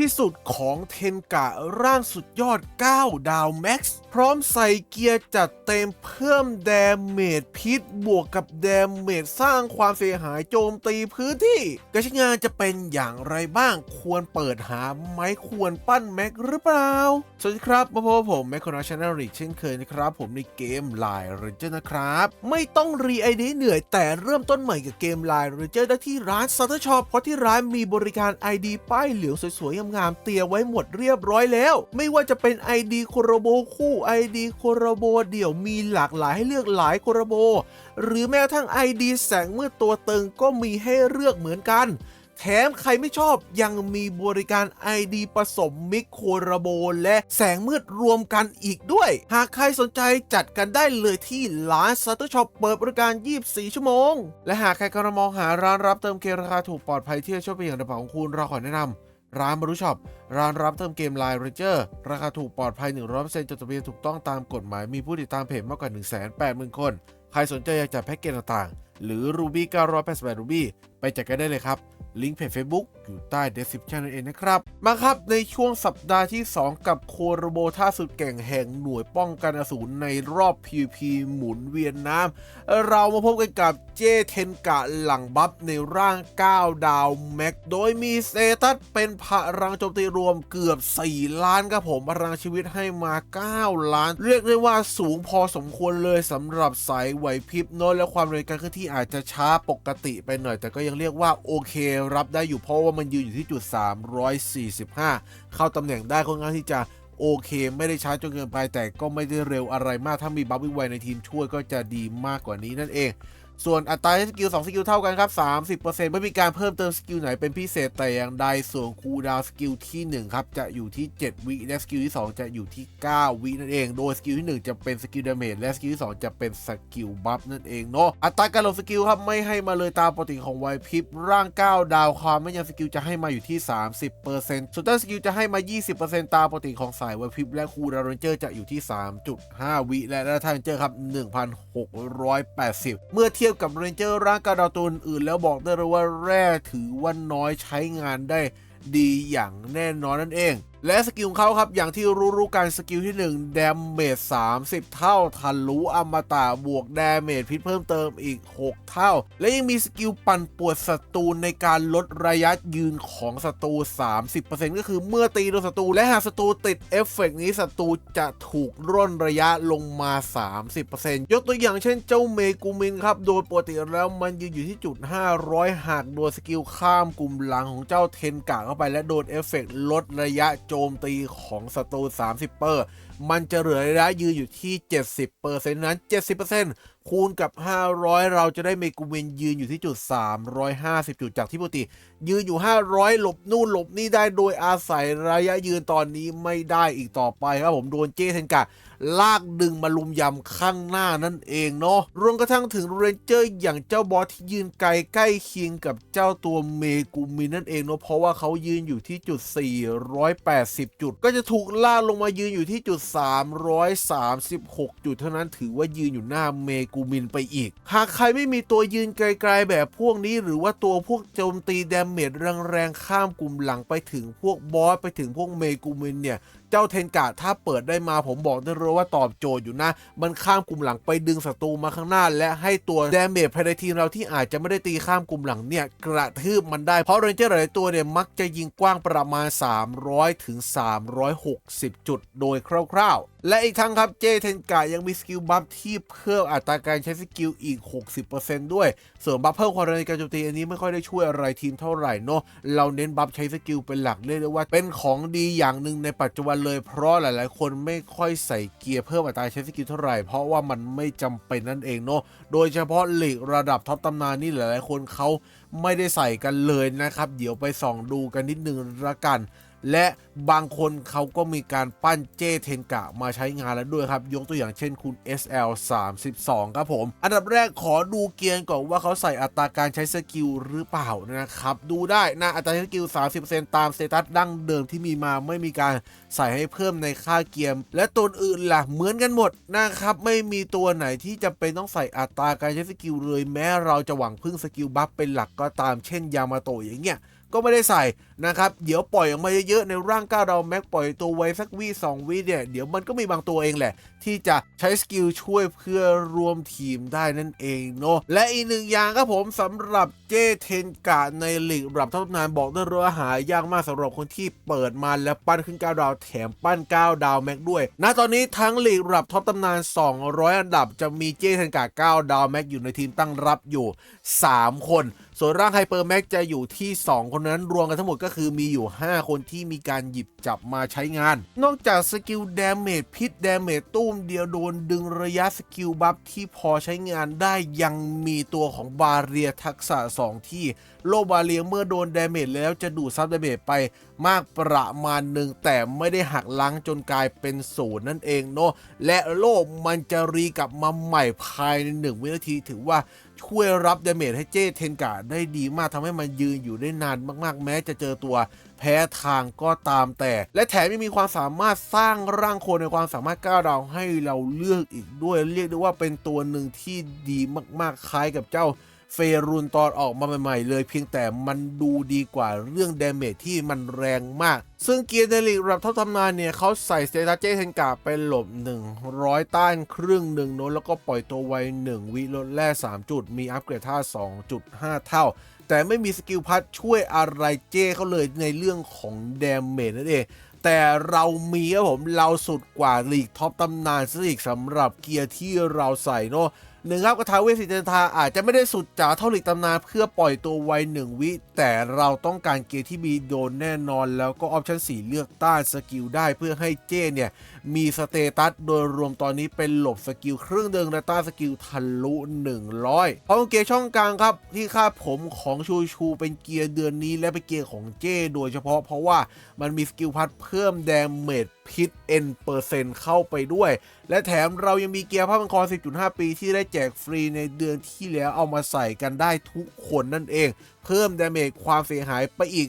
ที่สุดของเทนกะร่างสุดยอด 9 ดาวแม็กซ์พร้อมใส่เกียร์จัดเต็มเพิ่มแดมเมจพิษ บวกกับแดมเมจสร้างความเสียหายโจมตีพื้นที่การใช้งานจะเป็นอย่างไรบ้างควรเปิดหาไหมควรปั้นแม็กหรือเปล่า สวัสดีครับมาพบกับผมแมคโครนาชแนลอีกเช่นเคยนะครับ ผมในเกมไลน์เรนเจอร์นะครับ ไม่ต้องรีไอเดียเหนื่อยแต่เริ่มต้นใหม่กับเกมไลน์เรนเจอร์ได้ที่ร้านซัตเตอร์ช็อปเพราะที่ร้านมีบริการ ID ป้ายเหลืองสวยๆงามๆเตรียมไว้หมดเรียบร้อยแล้ว ไม่ว่าจะเป็น ID โคโรโบคู่ ID โคโรโบเดี่ยวมีหลากหลายให้เลือกหลายโคโรโบ หรือแม้กระทั่ง ID แสงเมื่อตัวตึงก็มีให้เลือกเหมือนกันแถมใครไม่ชอบยังมีบริการ ID ผสมมิกโครโบและแสงมืดรวมกันอีกด้วย หากใครสนใจจัดกันได้เลยที่ร้านซัตเตอร์ช็อปเปิดบริการ 24 ชั่วโมง และหากใครกำลังมองหาร้านรับเติมเกมราคาถูกปลอดภัยที่จะช่วยเป็นอย่างกระเป๋าของคุณเราขอแนะนำ ร้านบรูช็อปร้านรับเติมเกมไลน์เรเจอร์ราคาถูกปลอดภัย 100%จดทะเบียนถูกต้องตามกฎหมายมีผู้ติดตามเพจมากกว่า 180,000 คน ใครสนใจอยากจัดแพ็กเกจต่างๆ หรือ Ruby 988 Ruby ไปจัดกันได้เลยครับ ลิงก์เพจ Facebook อยู่ใต้ description นั่นเองนะครับ มาครับในช่วงสัปดาห์ที่ 2 กับโคโรโบท่าสุดเก่งแห่งหน่วยป้องกันอสูรในรอบ PVP หมุนเวียนน้ำ เรามาพบกันกับเจเทนกะหลังบัฟในร่าง 9 ดาวแม็ก โดยมีเตตัสเป็นพลังโจมตีรวมเกือบ 4 ล้านครับผมพลังชีวิตให้มา 9 ล้าน เรียกได้ว่าสูงพอสมควรเลยสำหรับสายไหวพริบโน้ตและความเร็วการเคลื่อนที่อาจจะช้าปกติไปหน่อย แต่ก็ยังเรียกว่าโอเค รับได้อยู่เพราะว่ามันยืนอยู่ที่จุด 345 เข้าตำแหน่งได้ค่อนข้างที่จะโอเค ไม่ได้ช้าจนเกินไปแต่ก็ไม่ได้เร็วอะไรมากถ้ามีบัฟวิ่งไวในทีมช่วยก็จะดีมากกว่านี้นั่นเอง ส่วนอัตราสกิล2สกิลเท่ากันครับ 30%ไม่มีการเพิ่มเติมสกิลไหนเป็นพิเศษแต่อย่างใดส่วนคูลดาวสกิลที่ 1 ครับ จะอยู่ที่ 7 วิและสกิลที่ 2 จะอยู่ที่ 9 วินั่นเอง โดยสกิลที่ 1 จะเป็นสกิลดาเมจและสกิลที่ 2 จะเป็นสกิลบัฟนั่นเองเนาะอัตราการลงสกิลครับไม่ให้มาเลยตามปกติของไวพริบร่าง 9 ดาวความไม่ยังสกิลจะให้มาอยู่ที่ 30%ส่วนต้นสกิลจะให้มา 20%ตามปกติของสายไวพริบและคูลดาวเรนเจอร์จะอยู่ที่ 3.5 วิและดัตทันเจอร์ครับ1,680 เมื่อเทียียบกับเรนเจอร์ร่างกระดตูนอื่น แล้วบอกได้เลยว่าแร่ถือว่าน้อยใช้งานได้ดีอย่างแน่นอนนั่นเอง และสกิลของเขาครับ อย่างที่รู้ๆกันสกิลที่1 d a m a g e 30 เท่าทะลุอมตะบวก d a m a g e พิษเพิ่มเติมอีก 6 เท่า และยังมีสกิลปั่นปวนศัตรูในการลดระยะยืนของศัตรู 30%ก็คือเมื่อตีโดนศัตรูและหากศัตรูติดเอฟเฟกต์นี้ศัตรูจะถูกร่นระยะลงมา 30%ยกตัวอย่างเช่นเจ้าเมกูมินครับโดยปกติแล้วมันยืนอยู่ที่จุด 500 หากโดนสกิลข้ามกลุ่มหลังของเจ้าเทนกะเข้าไปและโดนเอฟเฟกต์ลดระยะโจจมตีของศัตรู 30เปอร์ มันจะเหลือระยะยืนอยู่ที่ 70เปอร์เซ็นต์นั้น 70% คูณกับ 500 เราจะได้เมกูเวนยืนอยู่ที่จุด 350 จุดจากที่ปกติ ยืนอยู่ 500 หลบนู่นหลบนี่ได้โดยอาศัยระยะยืนตอนนี้ไม่ได้อีกต่อไปครับผมโดนเจเทนกะลากดึงมาลุมยำข้างหน้านั่นเองเนาะรวมกระทั่งถึงเรนเจอร์อย่างเจ้าบอสที่ยืนไกลใกล้เคียงกับเจ้าตัวเมกูมินนั่นเองเนาะเพราะว่าเขายืนอยู่ที่จุด 480 จุด ก็จะถูกลากลงมายืนอยู่ที่จุด 336 จุดเท่านั้นถือว่ายืนอยู่หน้าเมกูมินไปอีก หากใครไม่มีตัวยืนไกลๆแบบพวกนี้หรือว่าตัวพวกโจมตีดาเมจแรงๆข้ามกลุ่มหลังไปถึงพวกบอสไปถึงพวกเมกูมินเนี่ยเจ้าเทนกะถ้าเปิดได้มาผมบอกได้เลยว่าตอบโจทย์อยู่นะ มันข้ามกลุ่มหลังไปดึงศัตรูมาข้างหน้า และให้ตัวดาเมจภายในทีมเราที่อาจจะไม่ได้ตีข้ามกลุ่มหลังเนี่ยกระทืบมันได้ เพราะเรนเจอร์หลายตัวเนี่ยมักจะยิงกว้างประมาณ 300 ถึง 360 จุดโดยคร่าวๆ และอีกทั้งครับเจเทนกะยังมีสกิลบัฟที่เพิ่มอัตราการใช้สกิลอีก 60%ด้วย ส่วนบัฟเพิ่มความเร็วในการโจมตีอันนี้ไม่ค่อยได้ช่วยอะไรทีมเท่าไหร่เนาะเราเน้นบัฟใช้สกิลเป็นหลักเรียกได้ว่า เป็นของดีอย่างหนึ่งในปัจจุบันเลย เพราะหลายๆ คนไม่ค่อยใส่เกียร์เพิ่มอัตราใช้สกิลเท่าไหร่เพราะว่ามันไม่จำเป็นนั่นเองเนาะโดยเฉพาะหลีกระดับท็อปตำนานนี่หลายๆ คนเขาไม่ได้ใส่กันเลยนะครับ เดี๋ยวไปส่องดูกันนิดนึงละกัน และบางคนเขาก็มีการปั้นเจเทนกะมาใช้งานแล้วด้วยครับ ยกตัวอย่างเช่นคุณ SL 32ครับผม อันดับแรกขอดูเกียร์ก่อนว่าเขาใส่อัตราการใช้สกิลหรือเปล่านะครับ ดูได้นะอัตราใช้สกิล 30%ตามสเตตัสดั้งเดิมที่มีมาไม่มีการใส่ให้เพิ่มในค่าเกียร์และตัวอื่นล่ะเหมือนกันหมดนะครับไม่มีตัวไหนที่จะเป็นต้องใส่อัตราการใช้สกิลเลยแม้เราจะหวังพึ่งสกิลบัฟเป็นหลักก็ตามเช่นยามาโตะอย่างเงี้ย ก็ไม่ได้ใส่นะครับ เดี๋ยวปล่อยออกมาเยอะๆในร่างก้าวดาวแม็กปล่อยตัวไว้สักวีสองวีเนี่ยเดี๋ยวมันก็มีบางตัวเองแหละ ที่จะใช้สกิลช่วยเพื่อรวมทีมได้นั่นเองเนาะและอีกหนึ่งอย่างครับผมสำหรับเจเทนกะในลีกรับท็อปนานบอกได้เลยว่าหายากมากสำหรับคนที่เปิดมาแล้วปั้นขึ้นก้าวดาวแถมปั้นก้าวดาวแม็กด้วย ณ ตอนนี้ทั้งลีกรับท็อปตำนาน 200 อันดับจะมีเจเทนกะก้าวดาวแม็กอยู่ในทีมตั้งรับอยู่ 3 คน ส่วนร่างไฮเปอร์แม็กจะอยู่ที่ 2 คนนั้นรวมกันทั้งหมดก็คือมีอยู่ 5 คนที่มีการหยิบจับมาใช้งาน นอกจากสกิลดาเมจพิษดาเมจตุ้มเดียวโดนดึงระยะสกิลบัฟที่พอใช้งานได้ยังมีตัวของบาเรียทักษะ 2 ที่โลบาเรียเมื่อโดนดาเมจแล้วจะดูดซับดาเมจไปมากประมาณหนึ่งแต่ไม่ได้หักล้างจนกลายเป็นศูนย์นั่นเองเนาะและโลกมันจะรีกลับมาใหม่ภายในหนึ่งวินาทีถือว่า ช่วยรับดาเมจให้เจเทนกาได้ดีมากทำให้มันยืนอยู่ได้นานมากๆ แม้จะเจอตัวแพ้ทางก็ตามแต่ และแถมยังมีความสามารถสร้างร่างโคนในความสามารถก้าวดาวให้เราเลือกอีกด้วย เรียกได้ว่าเป็นตัวหนึ่งที่ดีมากๆคล้ายกับเจ้า เฟรูนตอนออกมาใหม่ๆเลย เพียงแต่มันดูดีกว่าเรื่องเดเมจที่มันแรงมาก ซึ่งเกียร์ในลีกรับเท่าทำนานเนี่ยเขาใส่สเตตัสเจเทนกาไปหลบ 100 ต้านครึ่งหนึ่งโน้นแล้วก็ปล่อยตัวไว 1 วิลดแร่3 จุด มีอัปเกรดท่า 2.5 เท่า แต่ไม่มีสกิลพัดช่วยอะไรเจ้เขาเลยในเรื่องของเดเมจนั่นเองแต่เรามีครับผมเราสุดกว่าลีกท็อปตำนานซะอีกสำหรับเกียร์ที่เราใส่เนาะ หนึ่งครับกระทาเวสสิเจนทาอาจจะไม่ได้สุดจ๋าเท่าหลีกตำนานเพื่อปล่อยตัวไวหนึ่งวิ แต่เราต้องการเกียร์ที่มีโดนแน่นอน แล้วก็ออปชั่นสีเลือกต้านสกิลได้เพื่อให้เจ้เนี่ย มีสเตตัสโดยรวมตอนนี้เป็นหลบสกิลครึ่งเดิงและต้านสกิลทะลุ 100เพราะเกียร์ช่องกลางครับ ที่คาดผมของชูชูเป็นเกียร์เดือนนี้และเป็นเกียร์ของเจ้โดยเฉพาะเพราะว่ามันมีสกิลพัดเพิ่มแดเมจพิษ N เปอร์เซ็นต์เข้าไปด้วยและแถมเรายังมีเกียร์ผ้าพันคอ 10.5 ปีที่ได้แจกฟรีในเดือนที่แล้วเอามาใส่กันได้ทุกคนนั่นเอง เพิ่มดาเมจความเสียหายไปอีก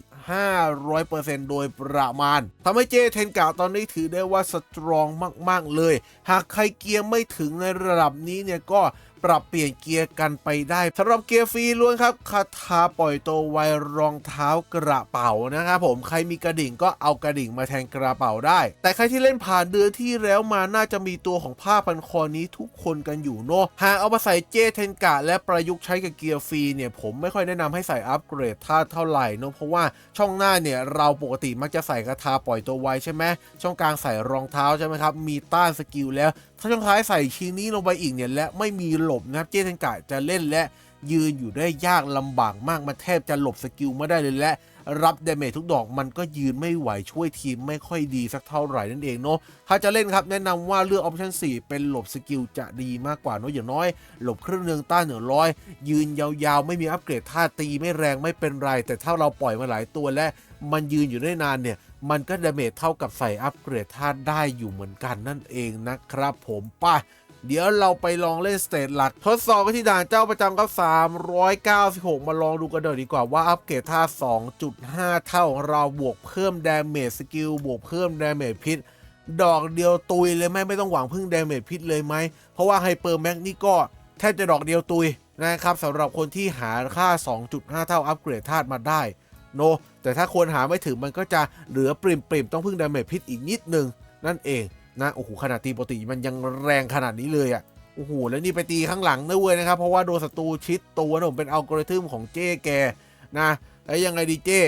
500%โดยประมาณทำให้เจเทนกาตอนนี้ถือได้ว่าสตรองมาก ๆ เลย หากใครเกียร์ไม่ถึงในระดับนี้เนี่ยก็ ปรับเปลี่ยนเกียร์กันไปได้สำหรับเกียร์ฟรีล้วนครับคาถาปล่อยตัวไวรองเท้ากระเป๋านะครับผมใครมีกระดิ่งก็เอากระดิ่งมาแทนกระเป๋าได้ แต่ใครที่เล่นผ่านเดือนที่แล้วมาน่าจะมีตัวของผ้าพันคอนี้ทุกคนกันอยู่เนอะหากเอามาใส่เจเทนกะและประยุกต์ใช้กับเกียร์ฟรีเนี่ยผมไม่ค่อยแนะนำให้ใส่อัปเกรดท่าเท่าไหร่เนอะเพราะว่าช่องหน้าเนี่ยเราปกติมักจะใส่กระทาปล่อยตัวไวใช่ไหมช่องกลางใส่รองเท้าใช่ไหมครับมีต้านสกิลแล้วถ้าช่องท้ายใส่ชิ้นนี้ลงไปอีกเนี่ยและไม่มีหลบนะครับเจเทนกะจะเล่นและยืนอยู่ได้ยากลำบากมากมันแทบจะหลบสกิลไม่ได้เลยและรับเดเมจทุกดอกมันก็ยืนไม่ไหวช่วยทีมไม่ค่อยดีสักเท่าไหร่นั่นเองเนาะถ้าจะเล่นครับแนะนำว่าเลือกออปชั่น4 เป็นหลบสกิลจะดีมากกว่าเนาะอย่างน้อย หลบเครึ่องหนึ่งต้านหนึ่งร้อย ยืนยาวๆ ไม่มีอัปเกรดท่าตีไม่แรงไม่เป็นไร แต่ถ้าเราปล่อยมาหลายตัวและมันยืนอยู่ได้นานเนี่ย มันก็ดาเมจเท่ากับใส่อัปเกรดท่าได้อยู่เหมือนกันนั่นเองนะครับผมป่ะเดี๋ยวเราไปลองเล่นสเตจหลัก ทดสอบไปที่ด่านเจ้าประจำครับ396 มาลองดูกันเดี๋ยวดีกว่าว่าอัปเกรดท่า 2.5 เท่าเราบวกเพิ่มดาเมจสกิลบวกเพิ่มดาเมจพิษ ดอกเดียวตุยเลยไหมไม่ต้องหวังพึ่งดาเมจพิษเลยไหม เพราะว่าไฮเปอร์แม็กนี่ก็แทบจะดอกเดียวตุยนะครับสำหรับคนที่หาค่า 2.5 เท่าอัปเกรดธาตุมาได้ โน แต่ถ้าคนหาไม่ถึงมันก็จะเหลือปริมปริมๆต้องพึ่งดาเมจพิษอีกนิดนึง นั่นเองนะโอ้โหขนาดตีปกติมันยังแรงขนาดนี้เลยอะ่ะโอ้โหแล้วนี่ไปตีข้างหลังด้วยนะครับ เพราะว่าโดนศัตรูชิดตัวนะผมเป็นอัลกอริทึมของเจ้แกนะแล้วยังไงดีเจ้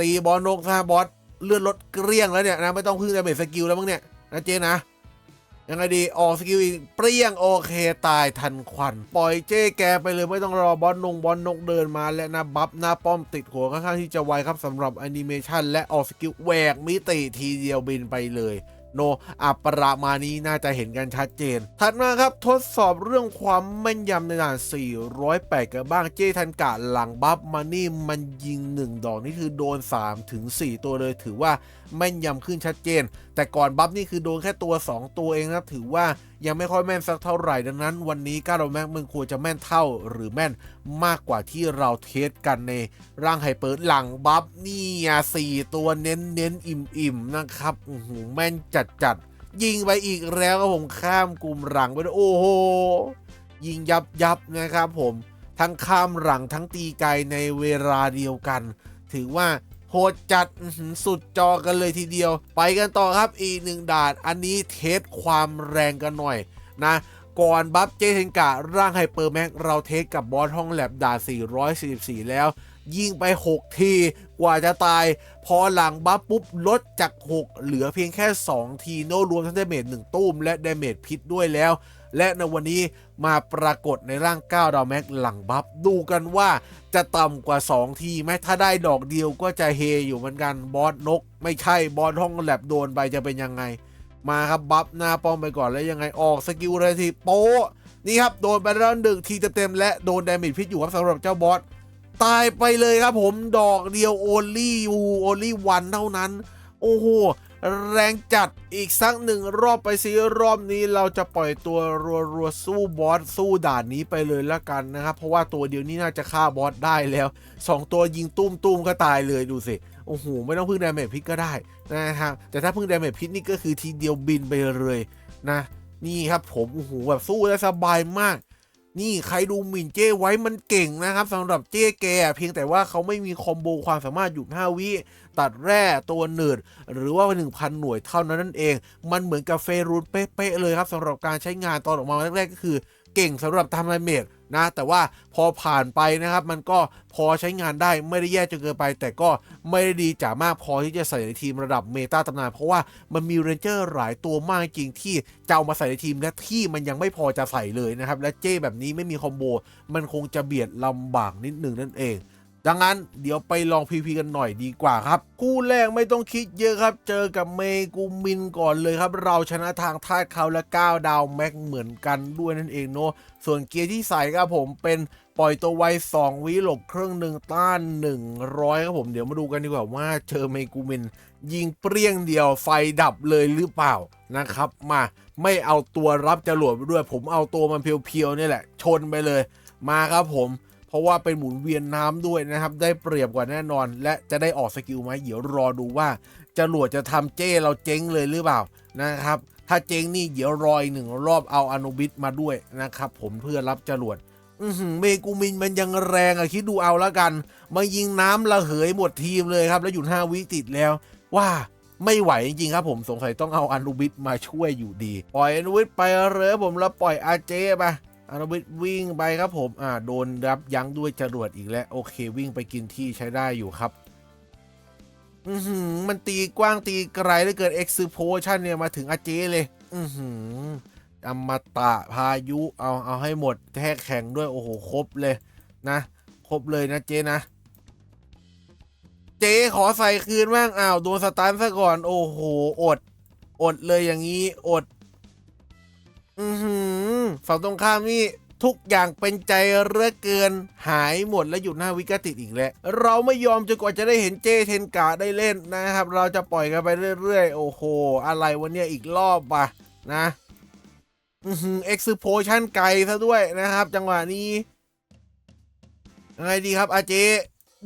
ตีบอลนกซะบอสเลื่อนรถเกลี้ยงแล้วเนี่ยนะไม่ต้องพึ่งดาเมจสกิลแล้วมั้งเนี่ยนะเจ้นะ ยังไงดีออกสกิลอีกเปรี้ยงโอเคตายทันควัน ปล่อยเจ้แกไปเลยไม่ต้องรอบอลนงบอลนกเดินมาและนะบัฟหน้าป้อมติดหัวค่อนข้างที่จะไวครับสำหรับแอนิเมชันและออกสกิลแหวกมิติทีเดียวบินไปเลยโนอัปประมาณนี้น่าจะเห็นกันชัดเจน ถัดมาครับทดสอบเรื่องความแม่นยำในด่าน 408 กันบ้างเจทันกะหลังบัฟมานี่มันยิง 1 ดอกนี่คือโดน 3 ถึง 4 ตัวเลยถือว่าแม่นยำขึ้นชัดเจนแต่ก่อนบัฟนี่คือโดนแค่ตัว 2 ตัวเองนะถือว่ายังไม่ค่อยแม่นสักเท่าไหร่ดังนั้น วันนี้ก้าเราแม็กมึงควรจะแม่นเท่าหรือแม่นมากกว่าที่เราเทสกันในร่างไฮเปอร์หลังบัฟนี่อะสี่ตัวเน้นเน้นอิ่มอิ่มๆนะครับโอ้โหแม่นจัดจัดยิงไปอีกแล้วครับผมข้ามกลุ่มหลังไปด้วยโอ้โหยิงยับยับนะครับผมทั้งข้ามหลังทั้งตีไกลในเวลาเดียวกัน ถือว่า โหดจัดสุดจอกันเลยทีเดียว ไปกันต่อครับอีกหนึ่งด่านอันนี้เทสความแรงกันหน่อยนะก่อนบัฟเจเทนกะร่างไฮเปอร์แม็กเราเทสกับบอสห้องแลบด่าน 444 แล้ว ยิงไป 6 ทีกว่าจะตาย พอหลังบัฟปุ๊บลดจาก 6 เหลือเพียงแค่ 2 ทีโนรวมทั้งดเมจ1 ตุ้มและดเมจพิษด้วยแล้ว และในวันนี้ มาปรากฏในร่าง9ดาวแม็กหลังบัฟดูกันว่าจะต่ำกว่า 2 ทีไหมถ้าได้ดอกเดียวก็จะเฮอยู่เหมือนกันบอสนก ไม่ใช่บอสห้องแลบโดนไปจะเป็นยังไง มาครับบัฟหน้าป้อมไปก่อนแล้วยังไงออกสกิลเลยทีโป๊ะนี่ครับโดนไปแล้วหนึ่งทีเต็มๆและโดนดาเมจพิษอยู่ครับสำหรับเจ้าบอสตายไปเลยครับผมดอกเดียวโอลี่ยูโอลี่วันเท่านั้น โอ้โห แรงจัดอีกสักหนึ่งรอบไปซิรอบนี้เราจะปล่อยตัวรัวๆสู้บอสสู้ด่านนี้ไปเลยละกันนะครับ เพราะว่าตัวเดียวนี้น่าจะฆ่าบอสได้แล้ว 2 ตัวยิงตุ้มตุ้มๆก็ตายเลยดูสิโอ้โหไม่ต้องพึ่งดาเมจพิษก็ได้นะครับแต่ถ้าพึ่งดาเมจพิษนี่ก็คือทีเดียวบินไปเลยนะ นี่ครับผมโอ้โหแบบสู้ได้สบายมาก นี่ใครดูหมิ่นเจ้ไว้มันเก่งนะครับสำหรับเจ้แก เพียงแต่ว่าเขาไม่มีคอมโบความสามารถหยุด5วิตัดแร่ตัวหนืด หรือว่า 1,000 หน่วยเท่านั้นนั่นเอง มันเหมือนกับเฟรูนเป๊ะๆเลยครับสำหรับการใช้งานตอนออกมาแรกๆก็คือ เก่งสำหรับทำดาเมจนะแต่ว่าพอผ่านไปนะครับมันก็พอใช้งานได้ไม่ได้แย่จนเกินไป แต่ก็ไม่ได้ดีจ๋ามากพอที่จะใส่ในทีมระดับเมตาตำนานเพราะว่ามันมีเรนเจอร์หลายตัวมากจริงที่จะเอามาใส่ในทีมและที่มันยังไม่พอจะใส่เลยนะครับและเจ้แบบนี้ไม่มีคอมโบมันคงจะเบียดลำบากนิดหนึ่งนั่นเอง ดังนั้นเดี๋ยวไปลอง PVP กันหน่อยดีกว่าครับ คู่แรกไม่ต้องคิดเยอะครับ เจอกับเมกูมินก่อนเลยครับ เราชนะทางท่าเขาและ 9 ดาวแม็กเหมือนกันด้วยนั่นเองเนาะส่วนเกียร์ที่ใส่ครับผมเป็นปล่อยตัวไว 2 วิหลบเครื่องหนึ่งต้าน 100 ครับผมเดี๋ยวมาดูกันดีกว่าว่าเจอเมกูมิน ยิงเปรี้ยงเดียวไฟดับเลยหรือเปล่านะครับ มาไม่เอาตัวรับจรวดไปด้วย ผมเอาตัวมันเพียวๆนี่แหละ ชนไปเลย มาครับผม เพราะว่าเป็นหมุนเวียนน้ำด้วยนะครับ ได้เปรียบกว่าแน่นอน และจะได้ออกสกิลไหมเดี๋ยวรอดูว่าจรวดจะทำเจ้เราเจ๊งเลยหรือเปล่านะครับ ถ้าเจ๊งนี่เดี๋ยวรออีกหนึ่งรอบเอาอนุบิสมาด้วยนะครับ ผมเพื่อรับจรวดอืเมกูมินมันยังแรงอะคิดดูเอาละกัน มายิงน้ำระเหยหมดทีมเลยครับ แล้วหยุด5วิติดแล้ว ว่าไม่ไหวจริงๆครับผมสงสัยต้องเอาอนุบิสมาช่วยอยู่ดี ปล่อยอนุบิสไปเลยผมแล้วปล่อยอาเจไป อนุบิสวิ่งไปครับผมอ่าโดนรับยั้งด้วยจรวดอีกแล้วโอเควิ่งไปกินที่ใช้ได้อยู่ครับอือหือมันตีกว้างตีไกลเหลือเกินเอ็กซ์โพชันเนี่ยมาถึงอาเจเลยอือหืออมตะพายุเอาเอาให้หมดแท้แข่งด้วยโอ้โหครบเลยนะครบเลยนะเจนะ เจขอใส่คืนบ้างอ้าวโดนสตันซะก่อนโอ้โหอด อดเลยอย่างนี้อด อือหือฝั่งตรงข้ามนี่ทุกอย่างเป็นใจเหลือเกิน หายหมดแล้วหยุดหน้าวิกติดอีกแล้ว เราไม่ยอมจนกว่าจะได้เห็นเจเทนกาได้เล่นนะครับ เราจะปล่อยกันไปเรื่อยๆ โอ้โห อะไรวันเนี้ยอีกรอบปะนะอือหือเอ็กซ์โพชั่นไกลซะด้วยนะครับ จังหวะนี้ยังไงดีครับอาเจ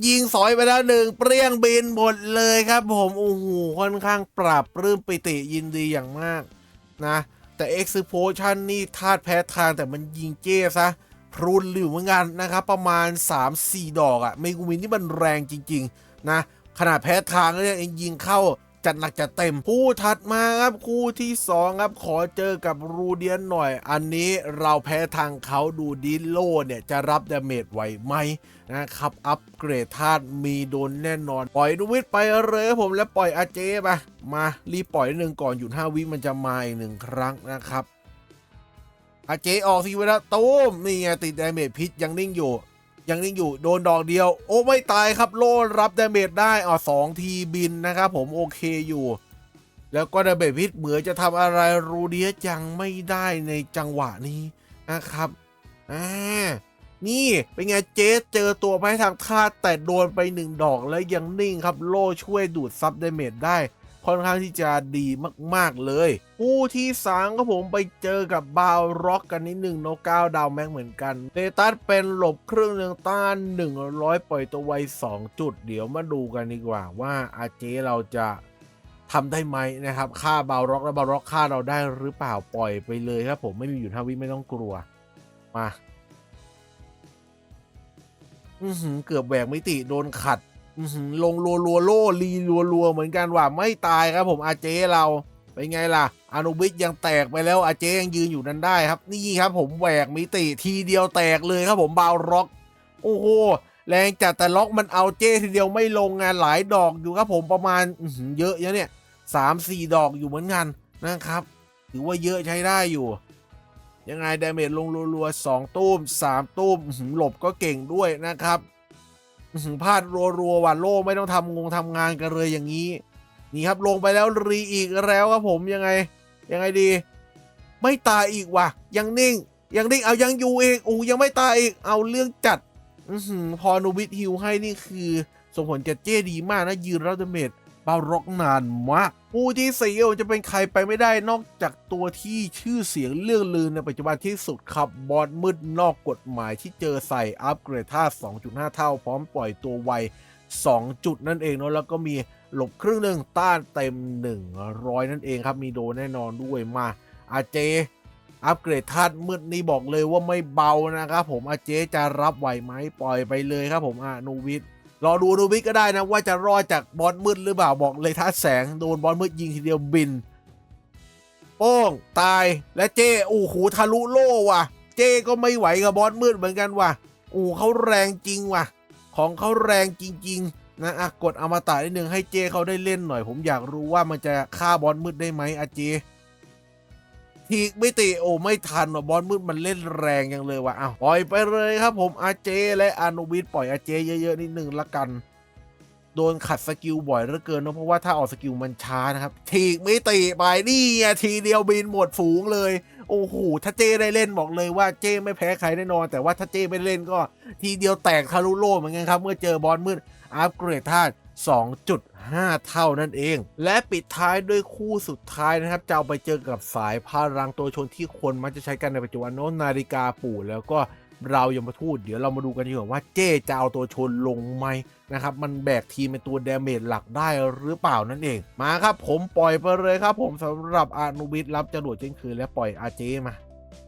ยิงสอยไปแล้วหนึ่งเปรี้ยงบินหมดเลยครับผม โอ้โหค่อนข้างปรับปลื้มปิติยินดีอย่างมากนะ แต่ Exposition นี่ธาตุแพ้ทางแต่มันยิงเจ้ซะพรุนหรือเหมือนกันนะครับ ประมาณ 3-4 ดอกอะ่ะเมกูมินที่มันแรงจริง ๆ นะขนาดแพ้ทางแล้วเนี่ยเองยิงเข้า จัดหนักจัดเต็ม คู่ถัดมาครับคู่ที่ 2 ครับ ขอเจอกับรูเดียนหน่อย อันนี้เราแพ้ทางเขาดูดิโลเนี่ย จะรับดาเมจไหวไหมนะครับ อัปเกรดธาตุมีโดนแน่นอน ปล่อยดูวิทย์ไปเลยผมแล้วปล่อยอาเจไปมารีปล่อยนิดนึงก่อนหยุด5วิมันจะมาอีกหนึ่งครั้งนะครับอาเจออกทีเวลาตูมนี่ไงติดดาเมจพิษยังนิ่งอยู่ ยังนิ่งอยู่โดนดอกเดียว โอ้ไม่ตายครับโลรับดาเมจได้อ๋อสองทีบินนะครับผมโอเคอยู่ แล้วก็ดาเมจพิษเหมือนจะทำอะไรรูเดียยังไม่ได้ในจังหวะนี้นะครับอ่านี่เป็นไงเจสเจอตัวไม้ทางคาแต่โดนไปหนึ่งดอกแล้วยังนิ่งครับโล่ช่วยดูดซับเดเมจได้ ค่อนข้างที่จะดีมาก ๆ เลยคู่ที่สามก็ผมไปเจอกับบาวร็อกกันนิดหนึ่งโนก้าวดาวแม็กเหมือนกันเตตัสเป็นหลบเครื่องหนึ่งต้าน 100 ปล่อยตัวไว 2 จุด เดี๋ยวมาดูกันดีกว่าว่าอาเจเราจะทำได้ไหมนะครับฆ่าบาวร็อกและบาวร็อกฆ่าเราได้หรือเปล่าปล่อยไปเลยครับผมไม่มีอยู่ทาวิไม่ต้องกลัวมาอือเกือบแหวกมิติโดนขัด ลงรัวรัวๆโล่รีรัวรัวๆเหมือนกันว่ะไม่ตายครับผมอาเจเราเป็นไงล่ะอนุบิกยังแตกไปแล้วอาเจยังยืนอยู่นั้นได้ครับ นี่ครับผมแหวกมิติทีเดียวแตกเลยครับผมบาวร็อก โอ้โหแรงจัดแต่ล็อกมันเอาเจทีเดียวไม่ลงงานหลายดอกอยู่ครับผมประมาณเยอะเยอะเนี่ยสามสี่ดอกอยู่เหมือนกันนะครับ ถือว่าเยอะใช้ได้อยู่ยังไงดาเมจลงรัวๆสองตุ้มสามตุ้มหลบก็เก่งด้วยนะครับ อื้อหือพลาดรัวๆวันโล่ไม่ต้องทำงงทำงานกันเลยอย่างนี้ นี่ครับลงไปแล้วรีอีกแล้วครับผมยังไง ยังไงดี ไม่ตายอีกว่ะ ยังนิ่ง ยังนิ่งเอายังอยู่อีกอู้ยังไม่ตายอีกเอาเรื่องจัด อือหือพอนูบิทฮิวให้นี่คือส่งผลเจ็ดเจ้ดีมากนะยืนรับดาเมจ บาร็อกนานมากผู้ที่สี่จะเป็นใครไปไม่ได้นอกจากตัวที่ชื่อเสียงเรื่องลือในปัจจุบันที่สุดครับ บอสมืดนอกกฎหมายที่เจอใส่อัปเกรดท่า 2.5 เท่า พร้อมปล่อยตัวไว 2 จุดนั่นเองเนาะแล้วก็มีหลบครึ่งหนึ่งต้านเต็ม 100 นั่นเองครับมีโดนแน่นอนด้วยมาอาเจ อัปเกรดธาตุมืดนี่บอกเลยว่าไม่เบานะครับผมอาเจจะรับไหวไหมปล่อยไปเลยครับผมอานูวิทย์ รอดูนูวิทก็ได้นะ ว่าจะรอดจากบอสมืดหรือเปล่าบอกเลยธาแสงโดนบอสมืดยิงทีเดียวบิน โป้งตายและเจโอ้โหทะลุโล่ว่ะ เจก็ไม่ไหวกับบอสมืดเหมือนกันว่ะโอ้เขาแรงจริงว่ะ ของเขาแรงจริง ๆ นะอะกดอมตะนิดนึงให้เจเขาได้เล่นหน่อย ผมอยากรู้ว่ามันจะฆ่าบอสมืดได้ไหมอาเจ ทีกไม่ติโอ้ไม่ทันว่ะบอลมืดมันเล่นแรงยังเลยว่ะอ้าวปล่อยไปเลยครับผมอาเจและอานุวิทย์ปล่อยอาเจเยอะๆนิดนึงละกันโดนขัดสกิลบ่อยเหลือเกินเนอะเพราะว่าถ้าออกสกิลมันช้านะครับทีกไม่ติไปนี่ไงทีเดียวบินหมดฝูงเลย โอ้โหถ้าเจได้เล่นบอกเลยว่าเจไม่แพ้ใครแน่นอน แต่ว่าถ้าเจไม่เล่นก็ ทีเดียวแตกทะลุโลกเหมือนกันครับ เมื่อเจอบอลมืดอัปเกรดธาตุ 2.5 เท่านั่นเอง และปิดท้ายด้วยคู่สุดท้ายนะครับจะเอาไปเจอกับสายพลังตัวชนที่คนมักจะใช้กันในปัจจุบันโน้นนาฬิกาปู่แล้วก็เรายมทูตเดี๋ยวเรามาดูกันดีกว่าว่าเจ๊จะเอาตัวชนลงไหมนะครับ มันแบกทีมเป็นตัวเดเมจหลักได้หรือเปล่านั่นเอง มาครับผมปล่อยไปเลยครับผมสำหรับอานุบิทรับจรวดเช่นคืนและปล่อยอาเจมา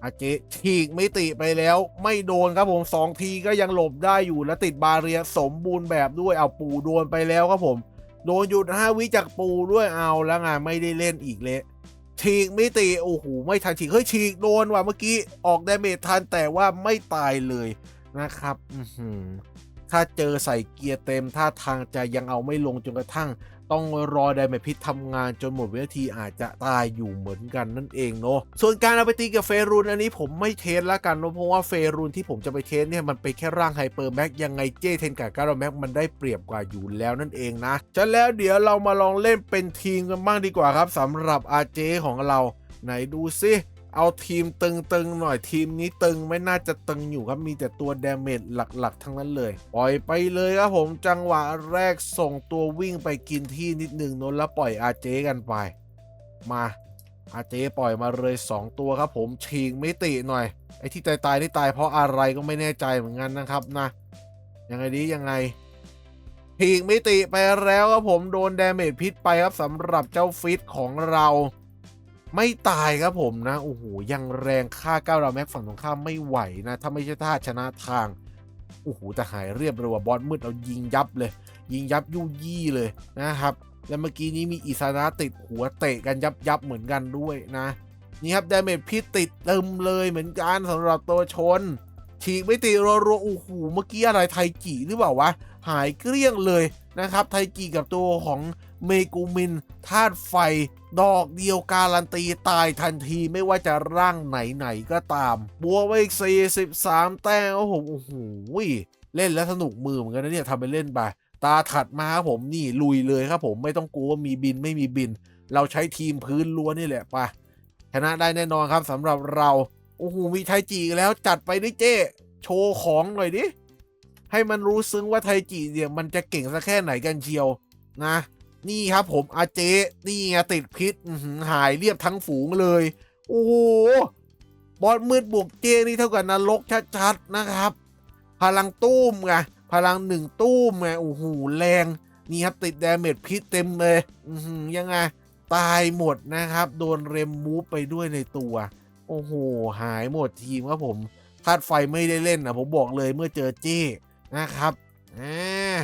อาเจฉีกไม่ติไปแล้วไม่โดนครับผมสองทีก็ยังหลบได้อยู่และติดบาเรียสมบูรณ์แบบด้วยเอาปูโดนไปแล้วครับผม โดนหยุดห้าวิจากปูด้วยเอาแล้วไงไม่ได้เล่นอีกเละฉีกไม่ตีโอ้โหไม่ทันฉีกเฮ้ยฉีกโดนว่ะเมื่อกี้ออกดาเมจทันแต่ว่าไม่ตายเลยนะครับถ้าเจอใส่เกียร์เต็มท่าทางจะยังเอาไม่ลงจนกระทั่ง ต้องรอไดเมจพิษทำงานจนหมดวินาทีอาจจะตายอยู่เหมือนกันนั่นเองเนาะส่วนการเอาไปตีกับเฟรูนอันนี้ผมไม่เทสละกันเนอะเพราะว่าเฟรูนที่ผมจะไปเทสเนี่ยมันเป็นแค่ร่างไฮเปอร์แม็กยังไงเจเทนกับการ์แม็กมันได้เปรียบกว่าอยู่แล้วนั่นเองนะฉะนั้นแล้วเดี๋ยวเรามาลองเล่นเป็นทีมกันบ้างดีกว่าครับสำหรับอาเจของเราไหนดูซิ เอาทีมตึงๆหน่อยทีมนี้ตึงไม่น่าจะตึงอยู่ครับมีแต่ตัวเดาเมจหลักๆ ทั้งนั้นเลย ปล่อยไปเลยครับผมจังหวะแรกส่งตัววิ่งไปกินที่นิดหนึ่งนนแล้วปล่อยอาเจกันไป มาอาเจปล่อยมาเลย 2 ตัวครับผมฉีกไม่ติหน่อยไอ้ที่ตายตายๆนี่ตายเพราะอะไรก็ไม่แน่ใจเหมือนกันนะครับนะยังไงดียังไงฉีกม่ติไปแล้วครับผมโดนดาเมจพิษไปครับสำหรับเจ้าฟิตของเรา ไม่ตายครับผมนะ โอ้โห ยังแรงค่าก้าวเราแม็กฝั่งตรงข้ามไม่ไหวนะ ถ้าไม่ใช่ท่าชนะทาง โอ้โหแต่หายเรียบเลยว่ะบอสมืดเอายิงยับเลย ยิงยับยู่ยี่เลยนะครับ แล้วเมื่อกี้นี้มีอิซานะติดหัวเตะกันยับยับเหมือนกันด้วยนะ นี่ครับดาเมจพิษติดเต็มเลยเหมือนกันสำหรับตัวชน ฉีกไม่ติรัวๆโอ้โหเมื่อกี้อะไรไทจิหรือเปล่าวะหายเกลี้ยงเลยนะครับ ไทจิกับตัวของ เมกูมินธาตุไฟ ดอกเดียวการันตีตายทันทีไม่ว่าจะร่างไหนๆก็ตาม บัวไปอีก43 แต้มครับผมโอ้โหเล่นแล้วสนุกมือเหมือนกันนะเนี่ยทำไปเล่นไปตาถัดมาครับผมนี่ลุยเลยครับผมไม่ต้องกลัวว่ามีบินไม่มีบิน เราใช้ทีมพื้นล้วนนี่แหละไปชนะได้แน่นอนครับสำหรับเราโอ้โหมีไทจีแล้วจัดไปดิเจ้โชว์ของหน่อยดิให้มันรู้ซึ้งว่าไทจิเนี่ยมันจะเก่งสักแค่ไหนกันเชียวนะ นี่ครับผมอาเจนี่ไงติดพิษหายเรียบทั้งฝูงเลย โอ้โหบอสมืดบวกเจนี่เท่ากับนรกชัดๆนะครับ พลังตุ้มไงพลังหนึ่งตุ้มไงโอ้โหแรง นี่ครับติดแดเมจพิษเต็มเลยยังไงตายหมดนะครับ โดนเรมมูฟไปด้วยในตัว โอ้โห หายหมดทีมครับผมธาตุไฟไม่ได้เล่นนะผมบอกเลยเมื่อเจอเจ้นะครับอ่า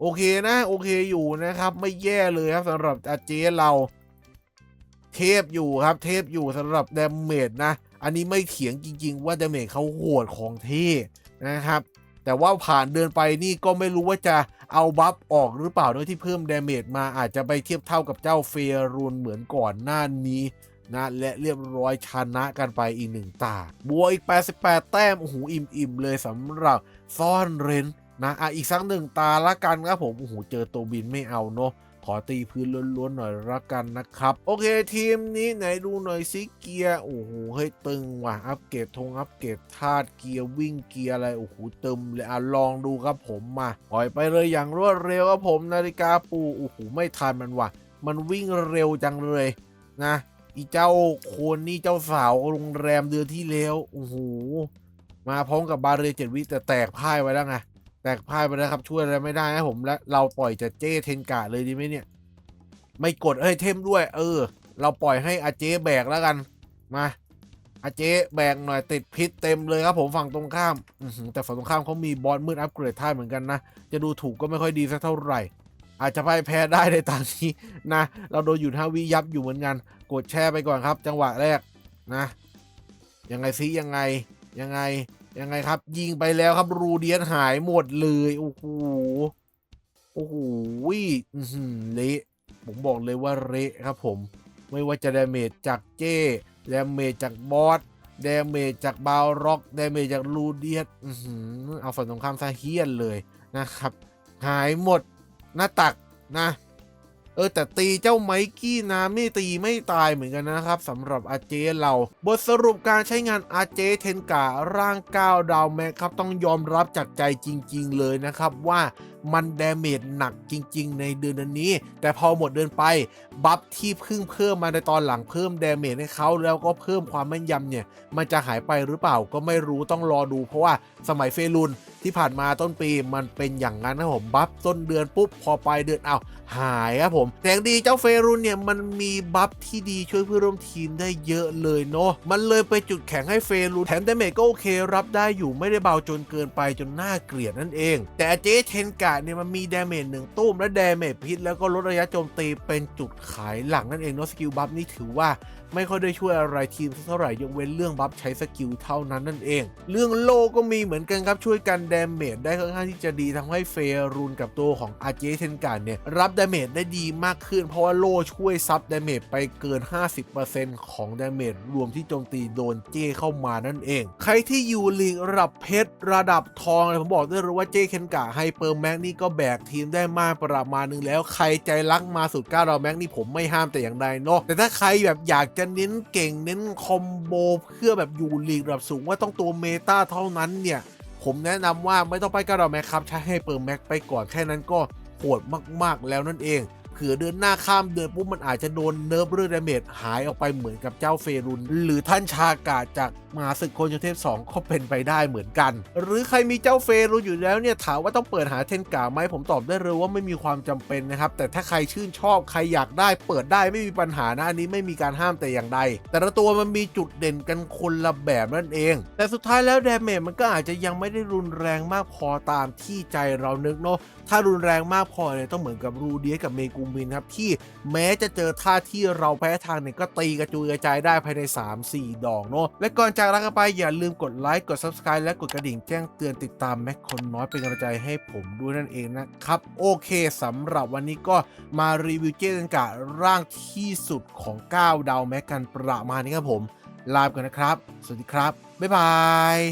โอเคนะ โอเคอยู่นะครับ ไม่แย่เลยครับสำหรับอาเจเราเทพอยู่ครับ เทพอยู่สำหรับดาเมจนะ อันนี้ไม่เถียงจริง ๆ ว่าดาเมจเขาโหดของเทนะครับ แต่ว่าผ่านเดินไปนี่ก็ไม่รู้ว่าจะเอาบัฟออกหรือเปล่าด้วยที่เพิ่มดาเมจมาอาจจะไปเทียบเท่ากับเจ้าเฟรูนเหมือนก่อนหน้านี้นะและเรียบร้อยชนะกันไปอีกหนึ่งตา บัวอีก 88 แต้ม โอ้โห อิ่ม ๆ เลยสำหรับซ่อนเร้น นะอะอีกสักหนึ่งตาละกันครับผมโอ้โหเจอตัวบินไม่เอาเนาะขอตีพื้นล้วนๆหน่อยละกันนะครับ โอเคทีมนี้ไหนดูหน่อยซิเกียร์โอ้โหเฮ้ยตึงว่ะอัปเกรดธงอัปเกรดธาตุเกียร์วิ่งเกียร์อะไรโอ้โหเติมเลยอะลองดูครับผมมาปล่อยไปเลยอย่างรวดเร็วครับผมนาฬิกาปูโอ้โหไม่ทันมันว่ะ มันวิ่งเร็วจังเลยนะอีเจ้าโคนนี่เจ้าสาวโรงแรมเดือนที่แล้วโอ้โหมาพร้อมกับบาเรเจ็ดวิแต่แตกพ่ายไว้แล้วไง แตกพ่ายไปแล้วครับช่วยอะไรไม่ได้นะผมและเราปล่อยจะเจ้เทนกาเลยดีไหมเนี่ย ไม่กดเอ้ยเทมด้วย เออ เราปล่อยให้อาเจแบกแล้วกันมาอาเจแบกหน่อยติดพิษเต็มเลยครับผมฝั่งตรงข้ามแต่ฝั่งตรงข้ามเขามีบอสมืดอัปเกรดท่าเหมือนกันนะ จะดูถูกก็ไม่ค่อยดีสักเท่าไหร่ อาจจะพ่ายแพ้ได้ในตอนนี้นะ เราโดนอยู่ท่าวิยับอยู่เหมือนกัน กดแช่ไปก่อนครับ จังหวะแรกนะ ยังไงซิยังไงยังไง ยังไงครับ ยิงไปแล้วครับรูเดียนหายหมดเลย โอ้โหโอ้โหอื้อหือเละผมบอกเลยว่าเละครับผม ไม่ว่าจะดาเมจจากเจ้ดาเมจจากบอสดาเมจจากบาวร็อกดาเมจจากรูเดียสเอาฝั่งตรงข้ามซะเฮียนเลยนะครับ หายหมดหน้าตักนะ ออแต่ตีเจ้าไมกี้นาไม่ตีไม่ตายเหมือนกันนะครับสำหรับอาเจเราบทสรุปการใช้งานอาเจเทนการ่าง9ดาวแม็กครับต้องยอมรับจากใจจริง ๆ เลยนะครับว่ามันดาเมจหนักจริง ๆ ในเดือนนี้ แต่พอหมดเดือนไป บัฟที่เพิ่งเพิ่มมาในตอนหลังเพิ่มดาเมจให้เขาแล้วก็เพิ่มความแม่นยำเนี่ย มันจะหายไปหรือเปล่าก็ไม่รู้ต้องรอดู เพราะว่าสมัยเฟรุน ที่ผ่านมาต้นปีมันเป็นอย่างนั้นนะผมบัฟต้นเดือนปุ๊บพอปลายเดือนเอาหายครับผมแต่อย่างดีเจ้าเฟรุนเนี่ยมันมีบัฟที่ดีช่วยเพื่อนร่วมทีมได้เยอะเลยเนาะมันเลยไปจุดแข็งให้เฟรุนแถมดาเมจก็โอเครับได้อยู่ไม่ได้เบาจนเกินไปจนน่าเกลียดนั่นเอง แต่เจเทนกาเนี่ยมันมีดาเมจหนึ่งตุ้มและดาเมจพิษแล้วก็ลดระยะโจมตีเป็นจุดขายหลังนั่นเองเนาะสกิลบัฟนี่ถือว่า ไม่ค่อยได้ช่วยอะไรทีมเท่าไหร่ยกเว้นเรื่องบัฟใช้สกิลเท่านั้นนั่นเอง เรื่องโลก็มีเหมือนกันครับช่วยกันดาเมจได้ค่อนข้างที่จะดีทำให้เฟรูนกับตัวของอาเจเทนการเนี่ยรับดาเมจได้ดีมากขึ้น เพราะว่าโลช่วยซับดาเมจไปเกิน 50%ของดาเมจรวมที่โจมตีโดนเจเข้ามานั่นเอง ใครที่อยู่ลีกระดับเพชรระดับทองเลยผมบอกได้เลยว่าเจเคนกะไฮเปอร์แม็กนี่ก็แบกทีมได้มากประมาณนึงแล้วใครใจรักมาสุด9ดาวแม็กนี่ผมไม่ห้ามแต่อย่างใดเนาะแต่ถ้าใครแบบอยากจะเน้นเก่งเน้นคอมโบเพื่อแบบอยู่ลีกระดับสูงว่าต้องตัวเมตาเท่านั้นเนี่ย ผมแนะนำว่าไม่ต้องไปกระดอแม็กครับ ใช้ให้เปิร์แม็กไปก่อนแค่นั้นก็โหดมากๆแล้วนั่นเอง ผื่อเดือนหน้าข้ามเดือนปุ๊บมันอาจจะโดนเนิร์ฟเรื่องดาเมจหายออกไปเหมือนกับเจ้าเฟรุน หรือท่านชากาจากมาศึกโคนชนเทพ2ก็เป็นไปได้เหมือนกัน หรือใครมีเจ้าเฟรุนอยู่แล้วเนี่ยถามว่าต้องเปิดหาเทนกาไหมผมตอบได้เลยว่าไม่มีความจำเป็นนะครับแต่ถ้าใครชื่นชอบใครอยากได้เปิดได้ไม่มีปัญหานะอันนี้ไม่มีการห้ามแต่อย่างใด แต่ละตัวมันมีจุดเด่นกันคนละแบบนั่นเอง แต่สุดท้ายแล้วดาเมจมันก็อาจจะยังไม่ได้รุนแรงมากพอตามที่ใจเรานึกเนาะถ้ารุนแรงมากพอเนี่ยต้องเหมือนกับรูเดียกับเมกูมินครับ ที่แม้จะเจอท่าที่เราแพ้ทางเนี่ยก็ตีกระจุยกระจายได้ภายใน 3-4 ดอกเนาะและก่อนจากลากันไปอย่าลืมกดไลค์กด Subscribe และกดกระดิ่งแจ้งเตือนติดตามแม็กคนน้อยเป็นกำลังใจให้ผมด้วยนั่นเองนะครับ โอเคสำหรับวันนี้ก็มารีวิวเจตันกะร่างที่สุดของ 9 ดาวแม็กกันประมาณนี้ครับผมลาไปก่อนนะครับ สวัสดีครับ บ๊ายบาย